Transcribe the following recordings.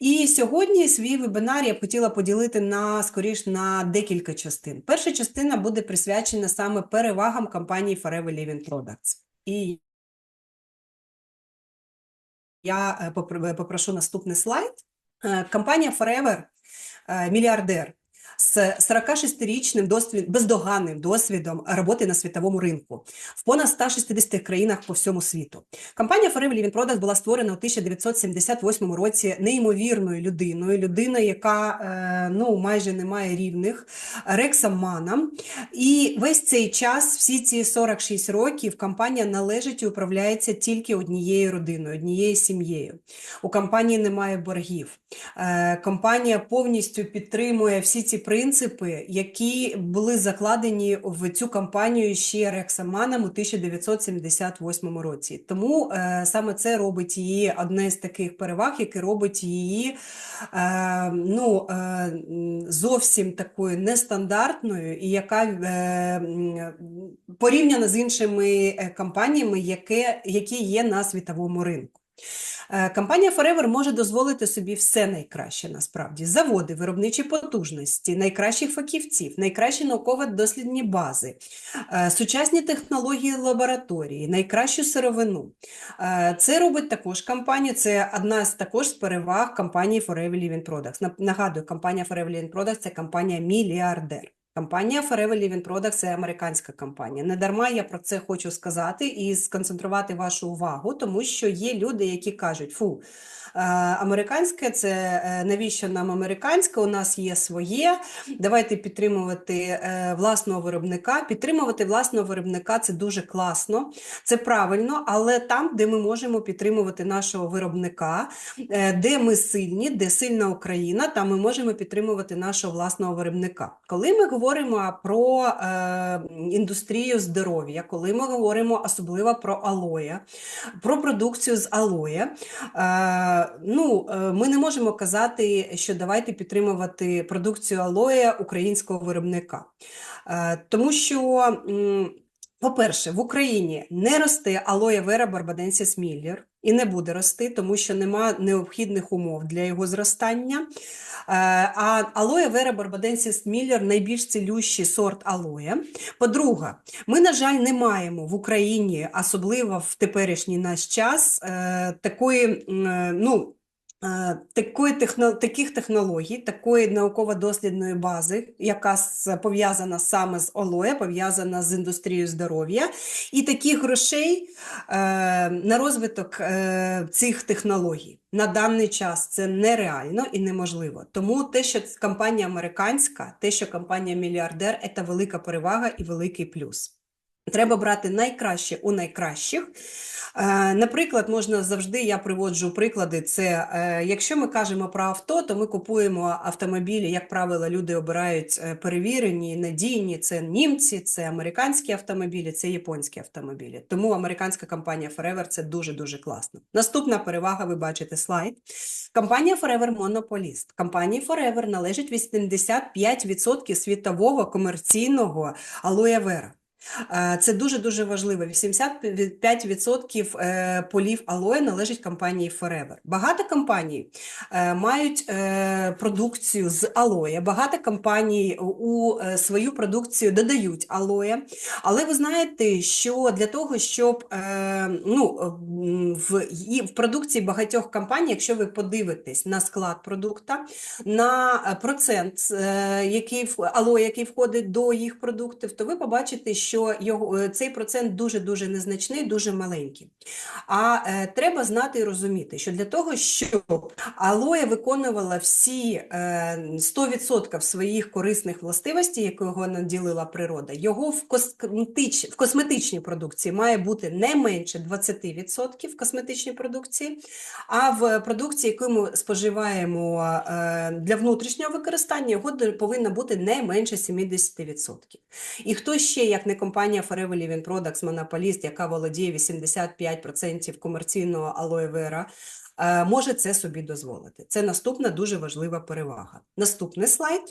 І сьогодні свій вебінар я б хотіла поділити на скоріш на декілька частин. Перша частина буде присвячена саме перевагам компанії Forever Living Products. І я е, попрошу наступний слайд. Е, Компанія Forever е, мільярдер з 46-річним досвід, бездоганним досвідом роботи на світовому ринку в понад 160 країнах по всьому світу. Компанія Forever Living Products була створена у 1978 році неймовірною людиною, людиною, яка е, ну майже не має рівних, Рексом Маном. І весь цей час, всі ці 46 років, компанія належить і управляється тільки однією родиною, однією сім'єю. У компанії немає боргів. Е, Компанія повністю підтримує всі ці принципи, які були закладені в цю компанію ще Рексаманом у 1978 році. Тому е, саме це робить її одне з таких переваг, яке робить її е, ну, е, зовсім такою нестандартною і яка е, порівняна з іншими е, компаніями, яке, які є на світовому ринку. Е, Компанія Forever може дозволити собі все найкраще насправді: заводи, виробничі потужності, найкращих фахівців, найкращі науково-дослідні бази, е, сучасні технології лабораторії, найкращу сировину. Е, Це робить також компанія. Це одна з також з переваг компанії Forever Living Products. Нагадую, компанія Forever Living Products – це компанія мільярдер. Компанія Forever Living Products – це американська компанія. Не дарма я про це хочу сказати і сконцентрувати вашу увагу, тому що є люди, які кажуть: фу, американське це е, навіщо нам американське? У нас є своє. Давайте підтримувати е, власного виробника. Підтримувати власного виробника це дуже класно, це правильно, але там, де ми можемо підтримувати нашого виробника, е, де ми сильні, де сильна Україна, там ми можемо підтримувати нашого власного виробника. Коли ми говоримо про е, індустрію здоров'я, коли ми говоримо особливо про алоє, про продукцію з алоє, е, ну, е, ми не можемо казати, що давайте підтримувати продукцію алоє українського виробника. Е, тому що. По-перше, в Україні не росте алоє вера барбаденсіс міллер і не буде рости, тому що нема необхідних умов для його зростання. Е, А алоє вера барбаденсіс міллер найбільш цілющий сорт алоє. По-друге, ми, на жаль, не маємо в Україні, особливо в теперішній наш час, е, такої, е, ну, такої техно, таких технологій, такої науково-дослідної бази, яка пов'язана саме з алоє, пов'язана з індустрією здоров'я, і таких грошей е, на розвиток е, цих технологій. На даний час це нереально і неможливо. Тому те, що компанія американська, те, що компанія мільярдер, це велика перевага і великий плюс. Треба брати найкраще у найкращих. Е, Наприклад, можна завжди, я приводжу приклади. Це е, якщо ми кажемо про авто, то ми купуємо автомобілі, як правило, люди обирають е, перевірені, надійні. Це німці, це американські автомобілі, це японські автомобілі. Тому американська компанія Forever це дуже дуже класно. Наступна перевага, ви бачите слайд. Компанія Forever монополіст. Компанії Forever належить 85% світового комерційного алоє Е, Це дуже-дуже важливо. 85% е, полів алоє належить компанії Forever. Багато компаній е, мають продукцію з алоє, багато компаній у свою продукцію додають алоє. Але ви знаєте, що для того, щоб ну, в, в продукції багатьох компаній, якщо ви подивитесь на склад продукта, на процент який, алоє, який входить до їх продуктів, то ви побачите, що його, е, цей процент дуже-дуже незначний, дуже маленький. А е, треба знати і розуміти, що для того, щоб алоє виконувала всі е, 100% своїх корисних властивостей, якого наділила природа, його в, косметич, в косметичній продукції має бути не менше 20% в косметичній продукції, а в продукції, яку ми споживаємо е, для внутрішнього використання, його повинно бути не менше 70%. І хто ще, як не компанія Forever Living Products, монополіст, яка володіє 85% комерційного алоє вера, е, може це собі дозволити. Це наступна дуже важлива перевага. Наступний слайд.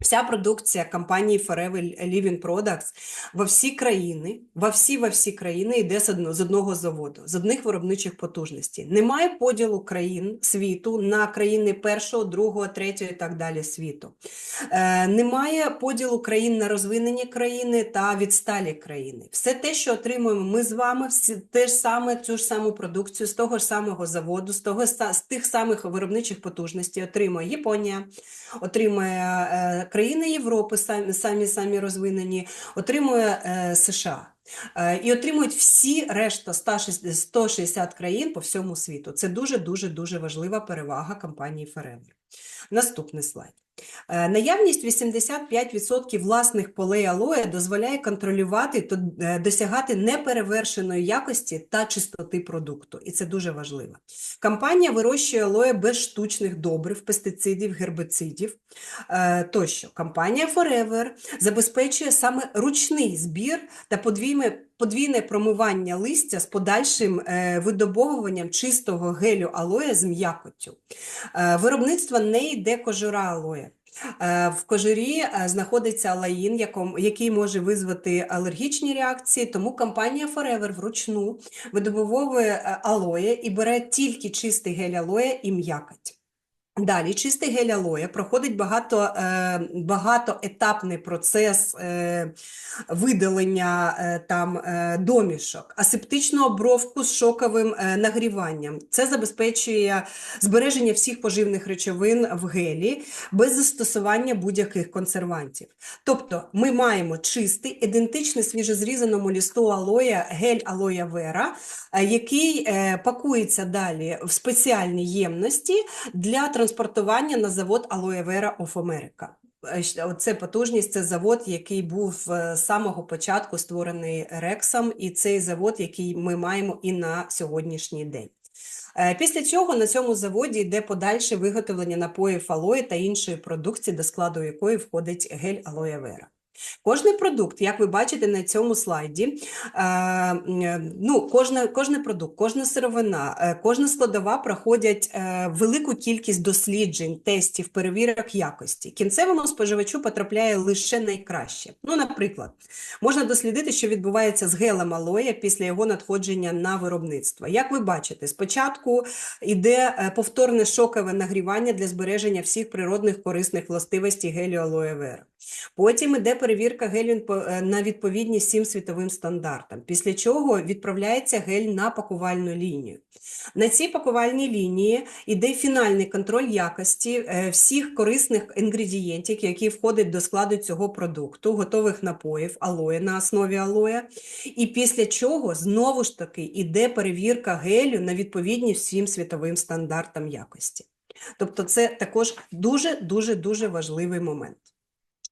Вся продукція компанії Forever Living Products во всі країни, во всі во всі країни йде з одного, з одного заводу, з одних виробничих потужностей. Немає поділу країн світу на країни першого, другого, третього і так далі світу. Е, немає поділу країн на розвинені країни та відсталі країни. Все те, що отримуємо ми з вами, всі те ж саме, цю ж саму продукцію з того ж самого заводу, з того з тих самих виробничих потужностей отримує Японія, отримує е, країни Європи, самі самі, розвинені, отримує е, США. Е, І отримують всі решта 160 160 країн по всьому світу. Це дуже дуже дуже важлива перевага компанії Forever. Наступний слайд. Е, Наявність 85% власних полей алоє дозволяє контролювати та е, досягати неперевершеної якості та чистоти продукту, і це дуже важливо. Компанія вирощує алоє без штучних добрив, пестицидів, гербицидів е, тощо. Компанія Forever забезпечує саме ручний збір та подвійне, подвійне промивання листя з подальшим е, видобовуванням чистого гелю алоє з м'якоттю. Е, Виробництво не йде кожура алоє. Е, В кожурі знаходиться алаїн, який може визвати алергічні реакції, тому компанія Forever вручну видобовує алоє і бере тільки чистий гель алоє і м'якоть. Далі чистий гель алоє проходить багато, е, багатоетапний процес е, видалення е, там домішок, асептичну обробку з шоковим нагріванням. Це забезпечує збереження всіх поживних речовин в гелі без застосування будь-яких консервантів. Тобто ми маємо чистий, ідентичний свіжозрізаному лісту алоя гель алоя вера, який пакується далі в спеціальні ємності для транспортування на завод Aloe Vera of America. Е, Це потужність, це завод, який був е, з самого початку створений Рексом, і цей завод, який ми маємо і на сьогоднішній день. Е, Після цього на цьому заводі йде подальше виготовлення напоїв алої та іншої продукції, до складу якої входить гель алоє вера. Кожний продукт, як ви бачите на цьому слайді, е, ну, кожна, кожний продукт, кожна сировина, е, кожна складова проходять е, велику кількість досліджень, тестів, перевірок якості. Кінцевому споживачу потрапляє лише найкраще. Ну, наприклад, можна дослідити, що відбувається з гелем алоє після його надходження на виробництво. Як ви бачите, спочатку йде е, повторне шокове нагрівання для збереження всіх природних корисних властивостей гелю алоє вера. Потім іде перевірка гелю е, на відповідність всім світовим стандартам, після чого відправляється гель на пакувальну лінію. На цій пакувальній лінії йде фінальний контроль якості е, всіх корисних інгредієнтів, які входять до складу цього продукту, готових напоїв, алоє на основі алоє. І після чого знову ж таки йде перевірка гелю на відповідність всім світовим стандартам якості. Тобто це також дуже-дуже дуже важливий момент.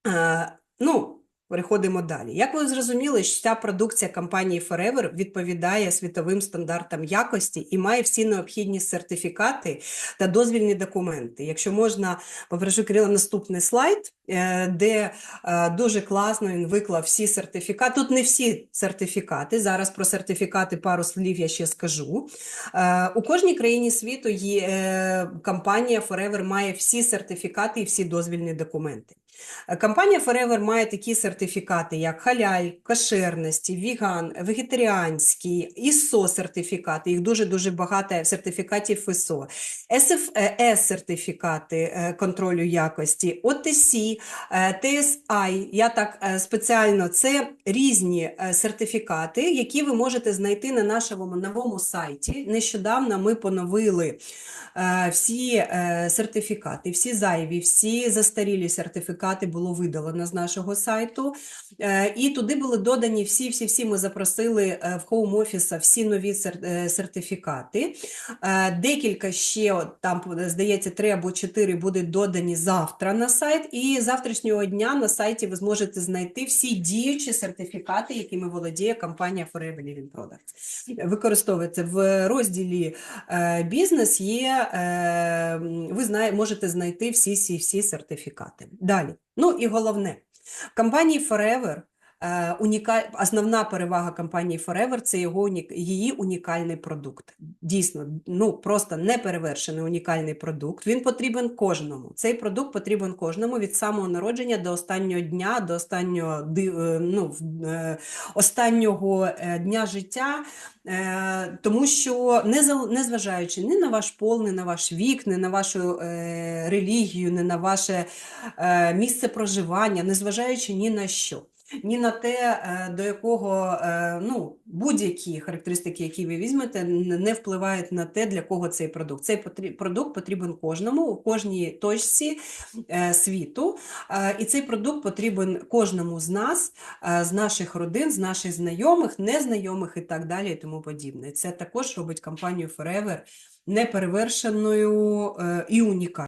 Е, Ну, переходимо далі. Як ви зрозуміли, що ця продукція компанії Forever відповідає світовим стандартам якості і має всі необхідні сертифікати та дозвільні документи. Якщо можна, попрошу Кирила наступний слайд, де е, дуже класно він виклав всі сертифікати. Тут не всі сертифікати. Зараз про сертифікати пару слів я ще скажу. Е, У кожній країні світу є е, компанія Forever має всі сертифікати і всі дозвільні документи. Е, Компанія Forever має такі сертифікати, як халяль, кошерності, віган, вегетаріанські, ISO сертифікати, їх дуже-дуже багато сертифікатів ISO, SFS сертифікати е, контролю якості, OTC, е, TSI, я так е, спеціально, це різні е, сертифікати, які ви можете знайти на нашому новому сайті. Нещодавно ми поновили всі сертифікати, всі зайві, всі застарілі сертифікати було видалено з нашого сайту. І туди були додані всі, всі, всі ми запросили в Home Office всі нові сертифікати. Декілька ще, там, здається, три або чотири будуть додані завтра на сайт. І завтрашнього дня на сайті ви зможете знайти всі діючі сертифікати, якими володіє компанія Forever Living Products. Використовується в розділі е, бізнес є, е, ви знає, можете знайти всі, всі, всі сертифікати. Далі. Ну і головне, в компанії Forever уніка... Основна перевага компанії Forever – це його її унікальний продукт. Дійсно, ну просто неперевершений унікальний продукт. Він потрібен кожному. Цей продукт потрібен кожному від самого народження до останнього дня, до останнього е, ну, е, останнього е, дня життя. Е, Тому що не незважаючи ні на ваш пол, ні на ваш вік, ні на вашу е, релігію, ні на ваше е, місце проживання, незважаючи ні на що. Ні на те, е, до якого е, ну, будь-які характеристики, які ви візьмете, не впливають на те, для кого цей продукт. Цей продукт потрібен кожному, у кожній точці е, світу. І цей продукт потрібен кожному з нас, з наших родин, з наших знайомих, незнайомих і так далі, і тому подібне. Це також робить компанію Forever неперевершеною і унікальною.